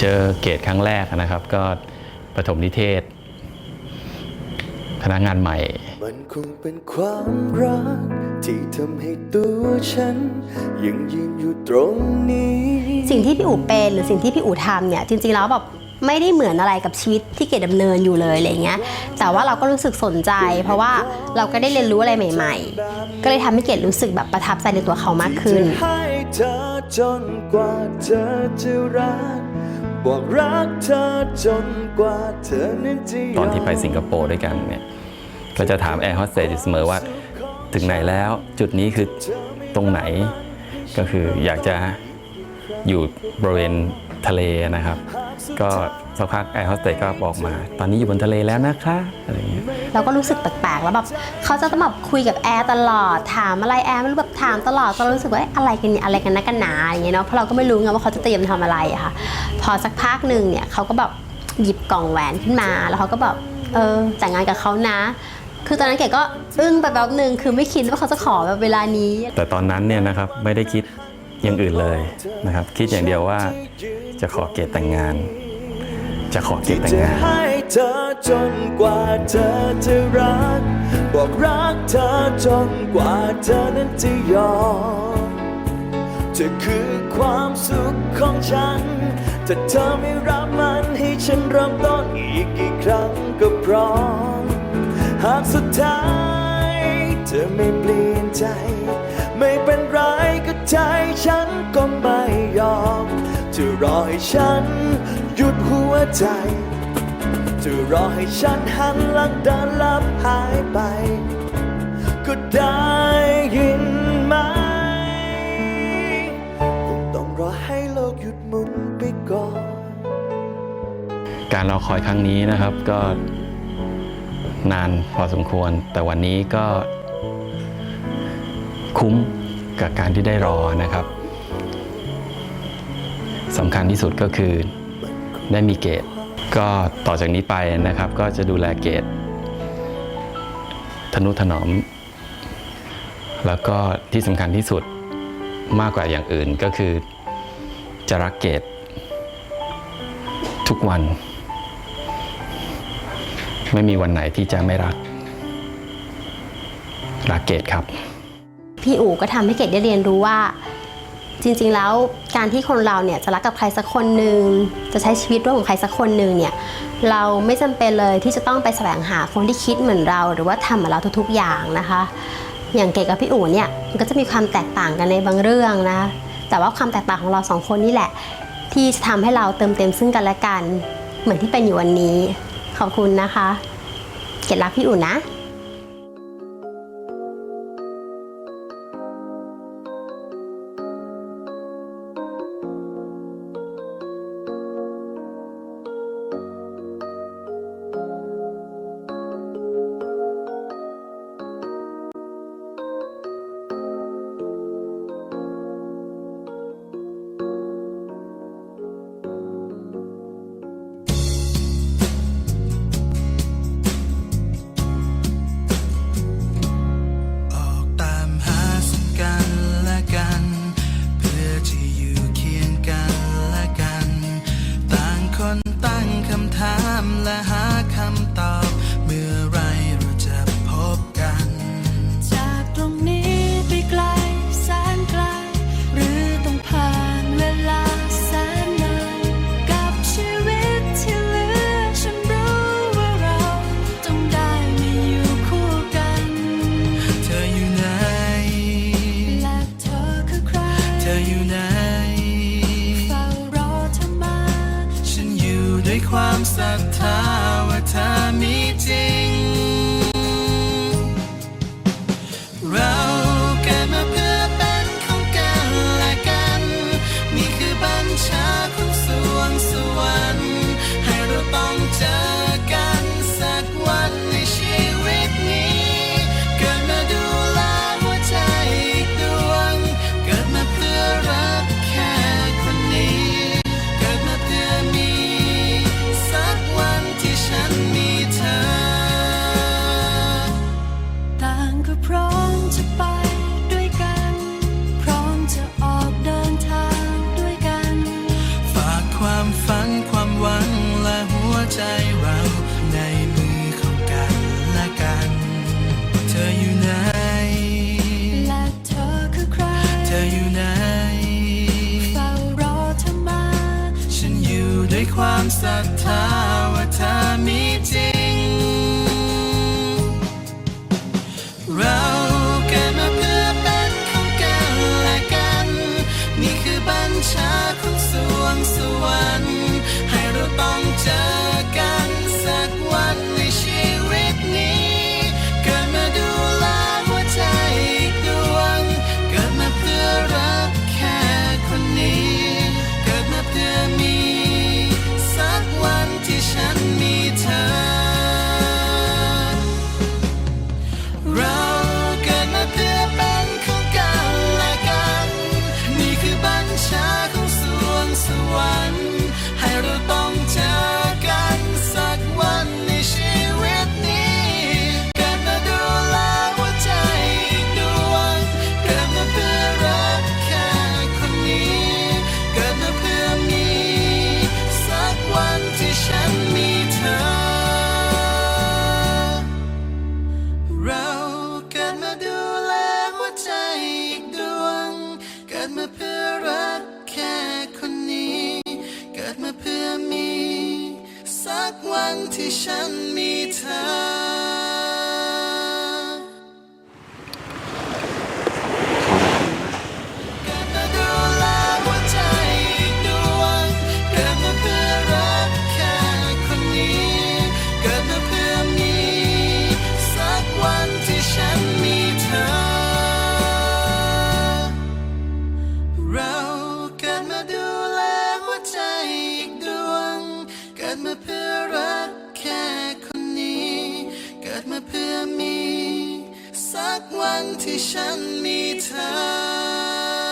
เจอเกตครั้งแรกนะครับ ก็ประถมนิเทศ พนักงานใหม่ มันคงเป็นความรัก ที่ทำให้ตัวฉัน ยังยืนอยู่ตรงนี้ สิ่งที่พี่อู๋เป็นหรือสิ่งที่พี่อู๋ทำเนี่ยจริงๆแล้วแบบไม่ได้เหมือนอะไรกับชีวิตที่เกดดำเนินอยู่เลยอะไรเงี้ย แต่ว่าเราก็รู้สึกสนใจ เพราะว่าเราก็ได้เรียนรู้อะไรใหม่ ๆ ก็เลยทำให้เกดรู้สึกแบบประทับใจในตัวเขามากขึ้นจะให้เธอจนกว่าเธอจะรัก บอกรักเธอจนกว่าเธอนั้นจะตอนที่ไปสิงคโปร์ด้วยกันเนี่ยก็จะถามแอร์โฮสเตสอยู่เสมอว่า ถึงไหนแล้วจุดนี้คือตรงไหน ก็คืออยากจะอยู่บริเวณทะเลนะครับ ก็ สักพักแอร์โฮสเตสก็บอกมา ตอนนี้อยู่บนทะเลแล้วนะคะอะไรอย่างเงี้ยเราก็รู้สึกแปลกๆแล้วแบบเขาจะต้องแบบคุยกับแอร์ตลอดถามอะไรแอร์ไม่รู้แบบถามตลอดจนเรารู้สึกว่าเอ๊ะอะไรกันเนี่ยอะไรกันนักกันหนาอย่างเงี้ยเนาะเพราะเราก็ไม่รู้ไงว่าเขาจะเตรียมทำอะไรอะค่ะ พอสักพักหนึ่งเนี่ยเขาก็แบบหยิบกล่องแหวนขึ้นมา แล้วเขาก็แบบเออแต่งงานกับเขานะ คือตอนนั้นเก๋ก็อึ้งไปแป๊บหนึ่งคือไม่คิดว่าเขาจะขอแบบเวลานี้ แต่ตอนนั้นเนี่ยนะครับไม่ได้คิดอย่างอื่นเลยนะครับ คิดอย่างเดียวว่าจะขอเกตแต่งงาน จะขอเกตแต่งจะงานให้เธอจนกว่าเธอจะรัก บอกรักเธอจนกว่าเธอนั้นจะยอมเธอคือความสุขของฉัน ถ้าเธอไม่รับมันให้ฉันเริ่มต้นอีกกี่ครั้งก็พร้อม หากสุดท้ายเธอไม่เปลี่ยนใจ ไม่เป็นไรก็ใจฉันก็ไม่ยอม จะรอให้ฉันหยุดหัวใจ จะรอให้ฉันหันหลังเดินลับหายไป ก็ได้ยินไหมคงต้องรอให้โลกหยุดหมุนไปก่อน การรอคอยครั้งนี้นะครับก็นานพอสมควร แต่วันนี้ก็คุ้มกับการที่ได้รอนะครับ สำคัญที่สุดก็คือได้มีเกตก็ต่อจากนี้ไปนะครับ ก็จะดูแลเกตทนุถนอม แล้วก็ที่สำคัญที่สุดมากกว่าอย่างอื่นก็คือจะรักเกตทุกวัน ไม่มีวันไหนที่จะไม่รัก รักเกตครับ พี่อู๋ก็ทำให้เกดได้เรียนรู้ว่า จริงๆแล้วการที่คนเราเนี่ยจะรักกับใครสักคนหนึ่งจะใช้ชีวิตร่วมกับใครสักคนหนึ่งเนี่ยเราไม่จำเป็นเลยที่จะต้องไปแสวงหาคนที่คิดเหมือนเรา หรือว่าทำเหมือนเราทุกๆอย่างนะคะ อย่างเกดกับพี่อู๋เนี่ยมันก็จะมีความแตกต่างกันในบางเรื่องนะแต่ว่าความแตกต่างของเราสองคนนี่แหละ ที่จะทำให้เราเติมเต็มซึ่งกันและกัน เหมือนที่เป็นอยู่วันนี้ ขอบคุณนะคะ เกดรักพี่อู๋นะ ถามและหาคำตอบ kwa msata wa tamitini. ความศรัทธาว่าเธอมีจริง เราเกิดมาเพื่อเป็นของกันและกัน นี่คือบัญชาของสวงสวรรค์ให้เราต้องเจอ ที่ฉันมีเธอ มาเพื่อมี สักวันที่ฉันมีเธอ